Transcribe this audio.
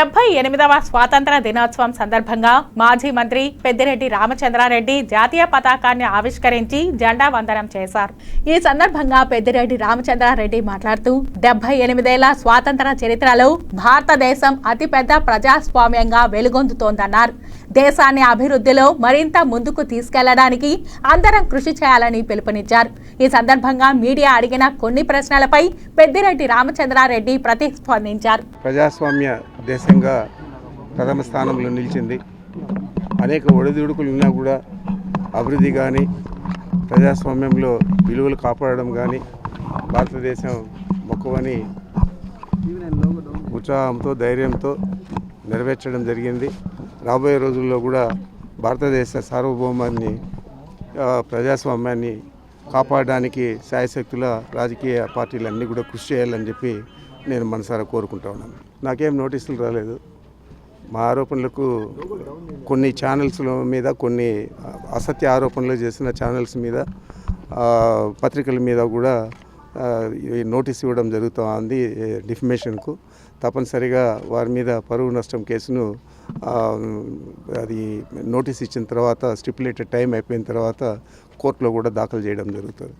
డెబ్బై ఎనిమిదవ స్వాతంత్ర దినోత్సవం సందర్భంగా మాజీ మంత్రి పెద్దిరెడ్డి రామచంద్రారెడ్డి జాతీయ పతాకాన్ని ఆవిష్కరించి జెండా వందనం చేశారు. ఈ సందర్భంగా పెద్దిరెడ్డి రామచంద్రారెడ్డి మాట్లాడుతూ డెబ్బై ఎనిమిదేళ్ళ స్వాతంత్ర చరిత్రలో భారతదేశం అతిపెద్ద ప్రజాస్వామ్యంగా వెలుగొందుతోందన్నారు. దేశాన్ని అభివృద్ధిలో మరింత ముందుకు తీసుకెళ్ళడానికి అందరం కృషి చేయాలని పిలుపునిచ్చారు. ఈ సందర్భంగా మీడియా అడిగిన కొన్ని ప్రశ్నలపై పెద్దిరెడ్డి రామచంద్రారెడ్డి ప్రతిస్పందించారు. ప్రజాస్వామ్య దేశంగా ప్రథమ స్థానంలో నిలిచింది. అనేక ఒడిదుడుకులు ఉన్నా కూడా అభివృద్ధి కానీ ప్రజాస్వామ్యంలో విలువలు కాపాడడం కానీ భారతదేశం మొక్కవని ఉత్సాహంతో ధైర్యంతో నెరవేర్చడం జరిగింది. రాబోయే రోజుల్లో కూడా భారతదేశ సార్వభౌమాన్ని ప్రజాస్వామ్యాన్ని కాపాడడానికి శాయశక్తుల రాజకీయ పార్టీలన్నీ కూడా కృషి చేయాలని చెప్పి నేను మనసారా కోరుకుంటా ఉన్నాను. నాకేం నోటీసులు రాలేదు. మా ఆరోపణలకు కొన్ని ఛానల్స్ల మీద కొన్ని అసత్య ఆరోపణలు చేసిన ఛానల్స్ మీద పత్రికల మీద కూడా నోటీస్ ఇవ్వడం జరుగుతుంది డిఫమేషన్కు. తప్పనిసరిగా వారి మీద పరువు నష్టం కేసును అది నోటీస్ ఇచ్చిన తర్వాత స్టిపులేటెడ్ టైం అయిపోయిన తర్వాత కోర్టులో కూడా దాఖలు చేయడం జరుగుతుంది.